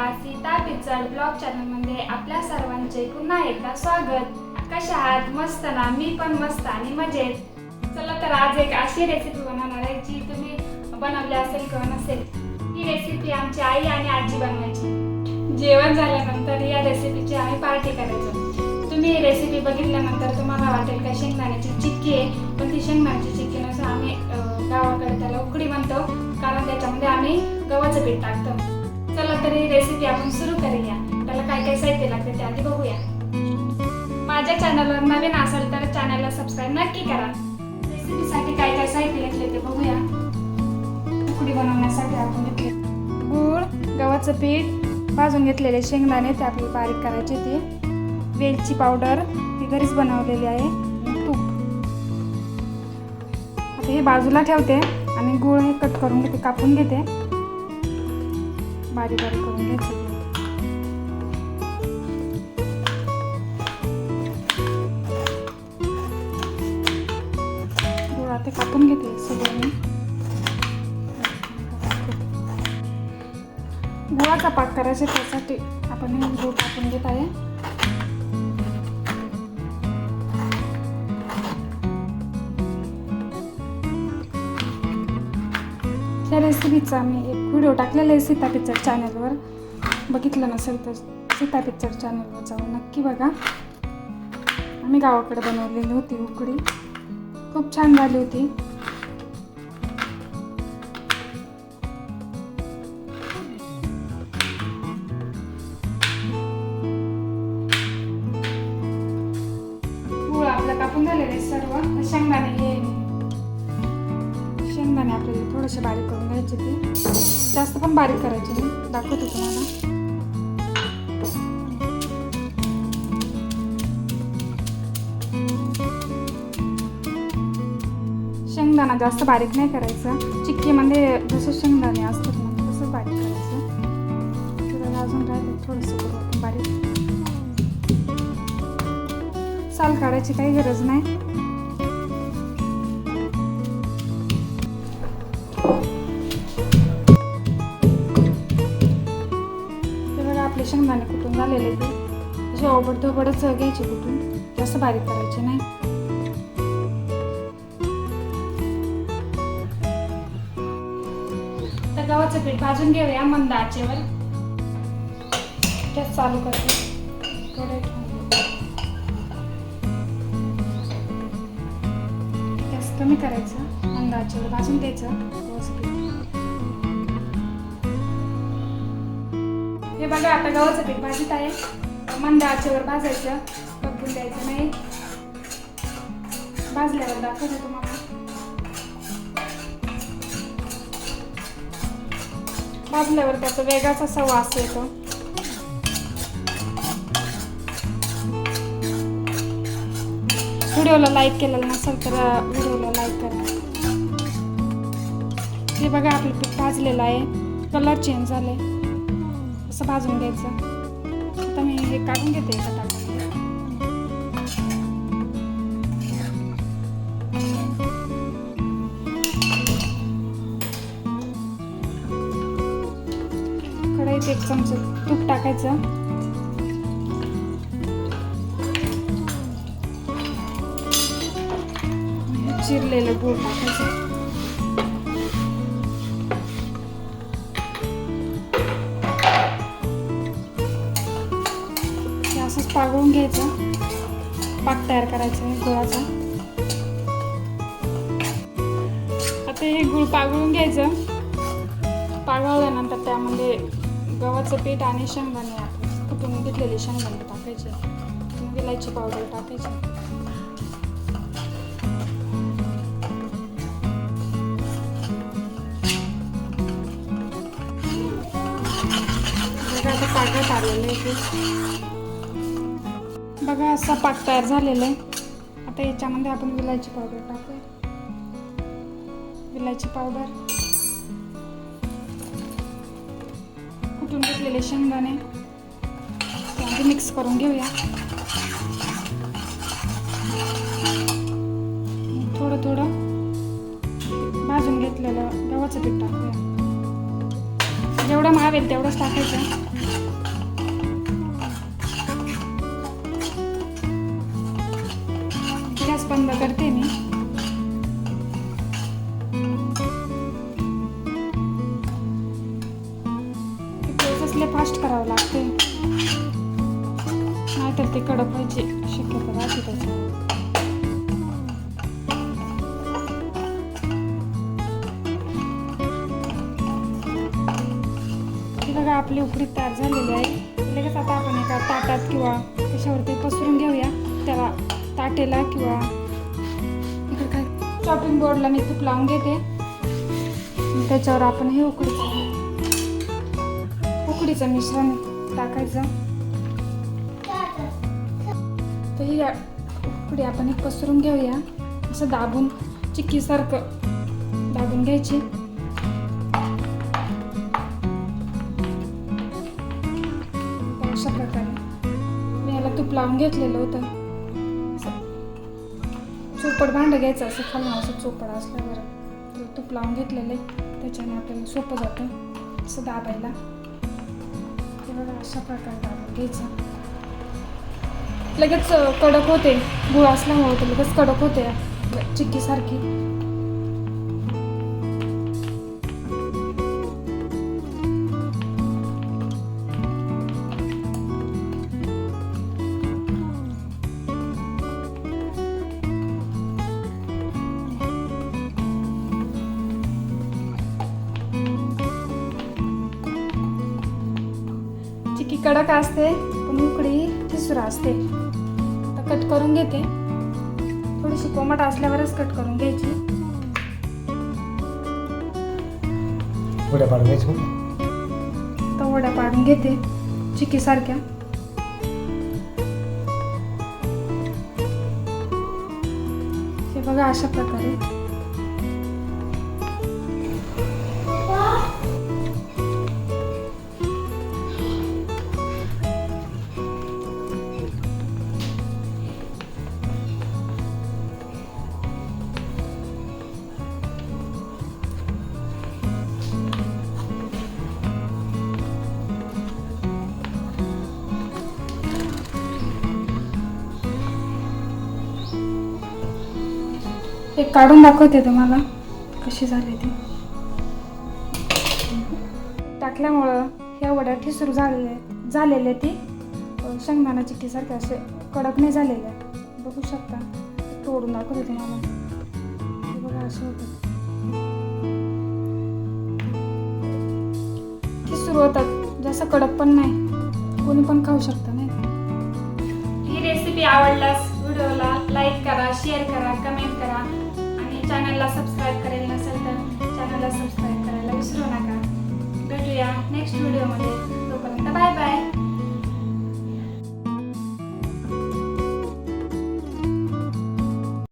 नमस्कार Sita picture blog चॅनलमध्ये आपल्या सर्वांचे पुन्हा एकदा स्वागत. कशा आहात? मस्त ना? मी पण मस्त आणि मजेत. चला तर आज एक अशी रेसिपी बनवणार आहे जी तुम्ही बनवली असेल किंवा नसेल. ही रेसिपी आमची आई आणि आजी बनवायची. जेवण झाल्यानंतर या रेसिपीची आम्ही पार्टी करायचो. तुम्ही ही रेसिपी बघितल्यानंतर तुम्हाला वाटेल का शेंगदाण्याची चिक्की आहे. पण ती शेंगदाण्याची चिक्की नसून आम्ही गावाकडे त्याला उकडी म्हणतो. कारण त्याच्यामध्ये आम्ही गव्हाचं पीठ टाकतो. तरी रेसिपी आपण सुरू करूया. त्याला काय काय साहित्य लागते ते आधी बघूया. माझ्या चॅनलवर नवीन असेल तर चॅनलला सबस्क्राईब नक्की करा. रेसिपीसाठी काय काय साहित्य घेतले ते बघूया. उकडी बनवण्यासाठी आपण घेतले गूळ गव्हाचं पीठ भाजून घेतलेले शेंगदाणे ते आपली बारीक करायचे ते. वेलची पावडर ही घरीच बनवलेली आहे. तूप. आता हे बाजूला ठेवते आणि गूळ हे कट करून घेते कापून घेते. बारीक बारीक करून घ्यायचं. ते कापून घेते सगळं मी. गुळाचा पाक करायचे त्यासाठी आपण हे गुळ कापून घेत आहे. या रेसिपीचा मी एक व्हिडिओ टाकलेला आहे सीता पिक्चर चॅनलवर. बघितलं नसेल तर सीता पिक्चर चॅनलवर जाऊन नक्की बघा. आम्ही गावाकडे बनवलेली होती उकडी. खूप छान झाली होती. आपलं कापून झालेलं आहे सर्व. शेंगदाणे हे आणि आपल्याला थोडेसे बारीक करून घ्यायचे ते. जास्त पण बारीक करायचे नाही. दाखवते तुम्हाला. शेंगदाणा जास्त बारीक नाही करायचं. चिक्कीमध्ये जसं शेंगदाणे असतात ना तसं बारीक करायचं. थोडं अजून काय थोडंसं करू बारीक. साल काढायची काही गरज नाही. शेंगदाणे कुठून झालेले ते? असे ओबडधोबडच घ्यायचे कुठून? जास्त बारीक करायचे नाही. तर गव्हाचं पीठ भाजून घेऊया मंद आचेवर. गॅस चालू करते. कमी करायचं मंद आचेवर भाजून द्यायचं बघा आता गव्हाचं पीठ भाजीत आहे. मंद आचेवर भाजायचं बघून द्यायचं नाही. भाजल्यावर दाखवतो तुम्हाला. भाजल्यावर त्याचा वेगळाच असा वास येतो. व्हिडिओला लाईक केलेला नसेल तर व्हिडिओला लाईक करा. हे बघा आपलं पीठ भाजलेलं आहे. कलर चेंज झाले. असं भाजून घ्यायचं. आता मी हे काढून घेते एका ताटामध्ये. कढईत एक चमचा तूप टाकायचं. चिरलेलं गूळ टाकायचं. करून घ्यायचं. पाक तयार करायचं आहे गुळाचा. आता हे गुळ पागळून घ्यायचं. पागळल्यानंतर त्यामध्ये गव्हाचं पीठ आणि शेंगदाणे कुठून घेतलेले शेंगदाणे टाकायचे. म्हणजे मग पावडर टाकायची. बघा आता आलेलं आहे ते बघा असा पाक तयार झालेला आहे. आता याच्यामध्ये आपण विलायची पावडर टाकूया. विलायची पावडर. कुठून घेतलेले शेंगदाणे? त्यामध्ये मिक्स करून घेऊया. थोडं थोडं भाजून घेतलेलं गव्हाचं पीठ टाकूया. जेवढं मावेल तेवढंच टाकायचं. बंद करते मी. प्रोसेस फास्ट करावं लागते. नाहीतर ते कडक व्हायचे. शक्यता राहते त्याची. ही बघा आपली उकडी तयार झालेली आहे. लगेच आता आपण एका ताटात किंवा त्याच्यावरती पसरून घेऊया. त्याला ताटेला किंवा चॉपिंग बोर्डला मी तूप लावून घेते. त्याच्यावर आपण हे उकडीचं उकडीचं मिश्रण टाकायचं. तर ही उकडी आपण एक पसरून घेऊया. असं दाबून चिक्कीसारखं दाबून घ्यायची. अशा प्रकारे. मी याला तूप लावून घेतलेलं होतं. चोपड भांडं घ्यायचं असं खालून असं चोपड असल्यावर तर तूप लावून घेतलेलं आहे. त्याच्याने आपल्याला सोपं जातं. असं दाबायला. ते बघा अशा प्रकारे दाबून घ्यायचं. लगेच कडक होते. गुळ असल्यामुळे ते लगेच कडक होते. चिक्कीसारखी. कडक असते पण उकडी ठिसूर असते. आता कट करून घेते. थोडीशी कोमट असल्यावरच कट करून घ्यायची. उड्या पाडून आता वड्या पाडून घेते चिकी सारख्या हे बघा अशा प्रकारे. एक काढून दाखवते तुम्हाला कशी झाली ती. टाकल्यामुळं ह्या वड्या ठिसूर झालेले झालेले ती शेंगदाणाची शेंगदाणा असे कडक नाही झालेले बघू शकता तोडून दाखवते तुम्हाला. बघा असं होतं. ठिसूर होतात जास्त कडक पण नाही. कोणी पण खाऊ शकतं नाही ही रेसिपी आवडल्यास व्हिडिओला लाईक करा शेअर करा कमेंट करा. चॅनलला सबस्क्राईब करेल नसेल तर चॅनलला सबस्क्राईब करायला विसरू नका. भेटूया नेक्स्ट व्हिडिओमध्ये तोपर्यंत बाय बाय